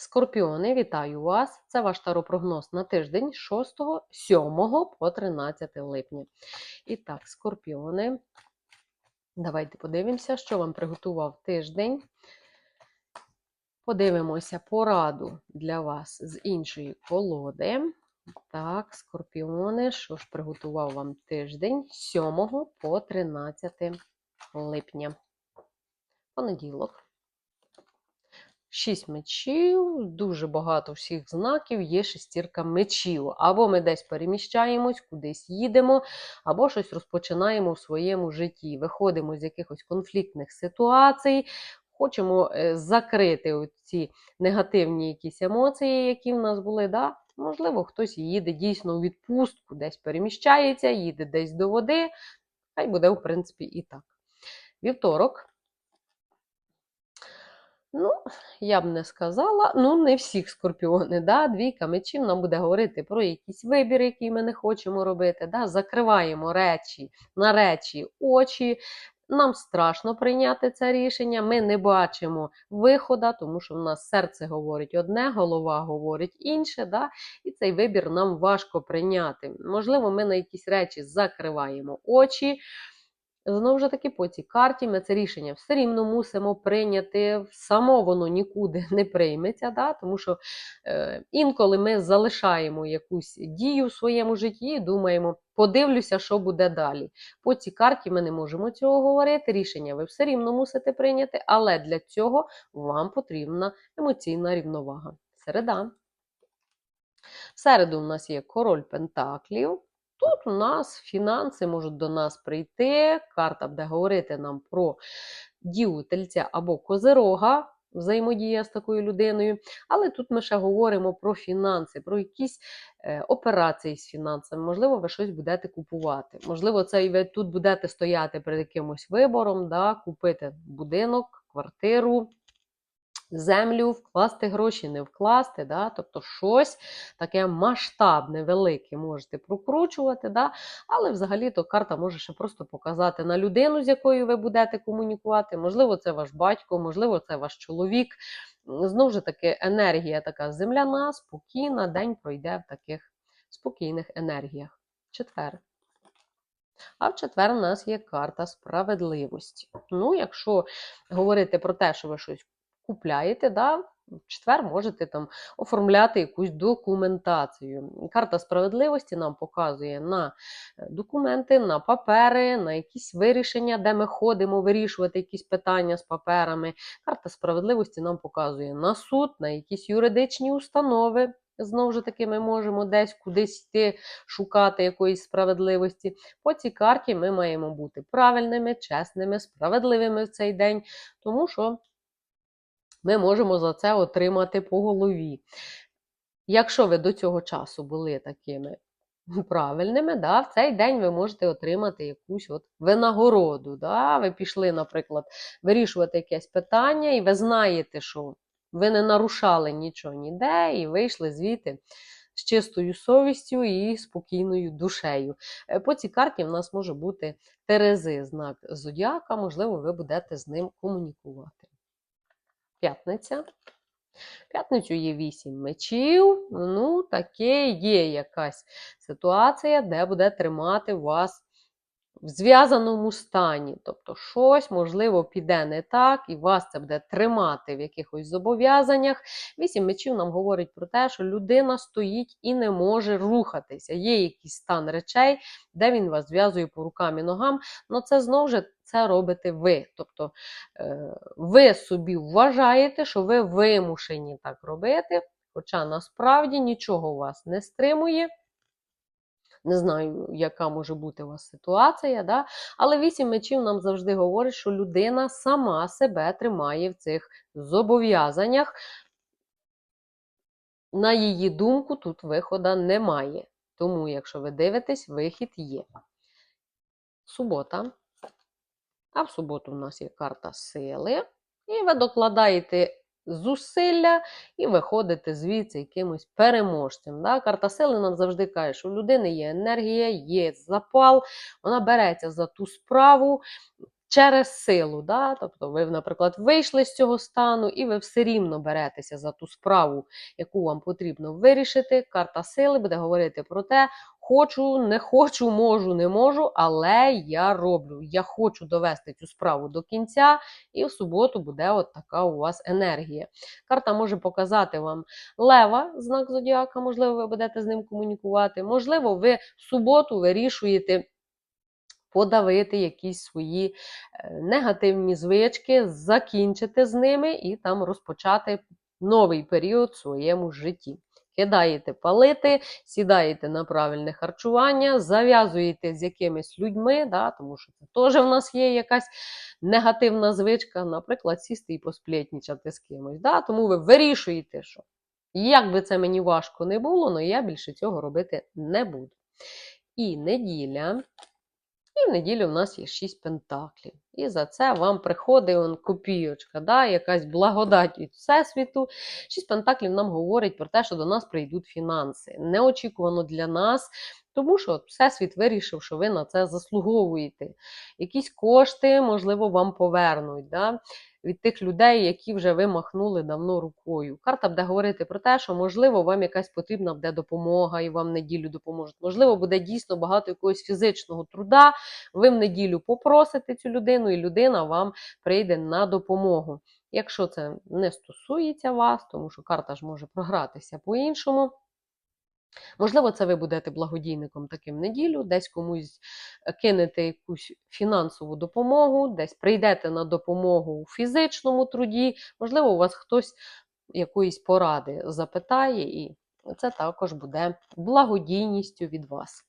Скорпіони, вітаю вас! Це ваш таропрогноз на тиждень 6, 7 по 13 липня. І так, скорпіони. Давайте подивимося, що вам приготував тиждень. Подивимося пораду для вас з іншої колоди. Так, скорпіони, що ж приготував вам тиждень з 7 по 13 липня. Понеділок. Шість мечів, дуже багато всіх знаків, є шестірка мечів. Або ми десь переміщаємось, кудись їдемо, або щось розпочинаємо в своєму житті. Виходимо з якихось конфліктних ситуацій, хочемо е, закрити ці негативні якісь емоції, які в нас були. Да? Можливо, хтось їде дійсно у відпустку, десь переміщається, їде десь до води. Хай буде, в принципі, і так. Вівторок. Ну, я б не сказала, ну, не всіх скорпіони. Да? Двійка мечів нам буде говорити про якийсь вибір, який ми не хочемо робити. Да? Закриваємо речі на речі, очі. Нам страшно прийняти це рішення, ми не бачимо виходу, тому що в нас серце говорить одне, голова говорить інше, да? і цей вибір нам важко прийняти. Можливо, ми на якісь речі закриваємо очі. Знову ж таки, по цій карті ми це рішення все рівно мусимо прийняти. Само воно нікуди не прийметься, да? тому що е, інколи ми залишаємо якусь дію в своєму житті і думаємо, подивлюся, що буде далі. По цій карті ми не можемо цього говорити. Рішення ви все рівно мусите прийняти, але для цього вам потрібна емоційна рівновага. Середа. В середу у нас є король Пентаклів. Тут у нас фінанси можуть до нас прийти. Карта буде говорити нам про діву тельця або козирога, взаємодія з такою людиною. Але тут ми ще говоримо про фінанси, про якісь е, операції з фінансами. Можливо, ви щось будете купувати. Можливо, це і ви тут будете стояти перед якимось вибором, да, купити будинок, квартиру землю, вкласти гроші, не вкласти, да? тобто щось таке масштабне, велике можете прокручувати, да? але взагалі-то карта може ще просто показати на людину, з якою ви будете комунікувати. Можливо, це ваш батько, можливо, це ваш чоловік. Знову ж таки, енергія така земляна, спокійна, день пройде в таких спокійних енергіях. Четвер. А в четвер у нас є карта справедливості. Ну, якщо говорити про те, що ви щось купляєте, да, в четвер можете там оформляти якусь документацію. Карта справедливості нам показує на е, документи, на папери, на якісь вирішення, де ми ходимо вирішувати якісь питання з паперами. Карта справедливості нам показує на суд, на якісь юридичні установи. Знову ж таки, ми можемо десь кудись йти шукати якоїсь справедливості. По цій карті ми маємо бути правильними, чесними, справедливими в цей день, тому що ми можемо за це отримати по голові. Якщо ви до цього часу були такими правильними, да, в цей день ви можете отримати якусь от винагороду. Да. Ви пішли, наприклад, вирішувати якесь питання, і ви знаєте, що ви не нарушали нічого ніде, і вийшли звідти. З чистою совістю і спокійною душею. Е, по цій карті в нас може бути Терези, знак зодіака, можливо, ви будете з ним комунікувати п'ятниця. П'ятницю є 8 мечів. Ну, таке є якась ситуація, де буде тримати вас в зв'язаному стані. Тобто, щось, можливо, піде не так, і вас це буде тримати в якихось зобов'язаннях. Вісім мечів нам говорить про те, що людина стоїть і не може рухатися. Є якийсь стан речей, де він вас зв'язує по рукам і ногам. але це знову ж це робите ви. Тобто е, ви собі вважаєте, що ви вимушені так робити, хоча насправді нічого вас не стримує. Не знаю, яка може бути у вас ситуація, да? але вісім мечів нам завжди говорить, що людина сама себе тримає в цих зобов'язаннях. На її думку, тут виходу немає. Тому, якщо ви дивитесь, вихід є. Субота. А в суботу у нас є карта сили. І ви докладаєте зусилля і виходите звідси якимось переможцем. Да? Карта сили нам завжди каже, що у людини є енергія, є запал, вона береться за ту справу. через силу. Да? Тобто, ви, наприклад, вийшли з цього стану, і ви все рівно беретеся за ту справу, яку вам потрібно вирішити. Карта сили буде говорити про те, хочу, не хочу, можу, не можу, але я роблю. Я хочу довести цю справу до кінця, і в суботу буде от така у вас енергія. Карта може показати вам лева, знак зодіака, можливо, ви будете з ним комунікувати. Можливо, ви в суботу вирішуєте подавити якісь свої е, негативні звички, закінчити з ними і там розпочати новий період в своєму житті. Кидаєте палити, сідаєте на правильне харчування, зав'язуєте з якимись людьми, да, тому що це теж в нас є якась негативна звичка, наприклад, сісти і посплетнічати з кимось. Да, тому ви вирішуєте, що як би це мені важко не було, але я більше цього робити не буду. І неділя. І в неділю в нас є 6 пентаклів. І за це вам приходить он, копійочка, да, якась благодать від Всесвіту. Шість пентаклів нам говорить про те, що до нас прийдуть фінанси. Неочікувано для нас, тому що от Всесвіт вирішив, що ви на це заслуговуєте. Якісь кошти, можливо, вам повернуть. Да? Від тих людей, які вже ви махнули давно рукою. Карта буде говорити про те, що можливо вам якась потрібна буде допомога, і вам неділю допоможуть. Можливо, буде дійсно багато якогось фізичного труда. Ви в неділю попросите цю людину, і людина вам прийде на допомогу. Якщо це не стосується вас, тому що карта ж може програтися по-іншому. Можливо, це ви будете благодійником таким неділю, десь комусь е, кинете якусь фінансову допомогу, десь прийдете на допомогу у фізичному труді. Можливо, у вас хтось якоїсь поради запитає, і це також буде благодійністю від вас.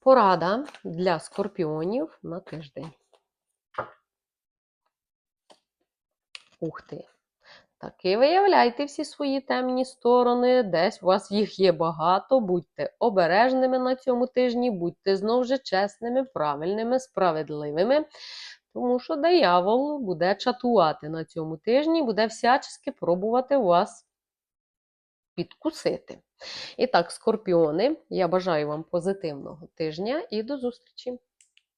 Порада для скорпіонів на тиждень. Ух ти! Таки виявляйте всі свої темні сторони, десь у вас їх є багато. Будьте обережними на цьому тижні, будьте знову ж чесними, правильними, справедливими. Тому що диявол буде чатувати на цьому тижні, буде всячески пробувати вас підкусити. І так, скорпіони, я бажаю вам позитивного тижня і до зустрічі!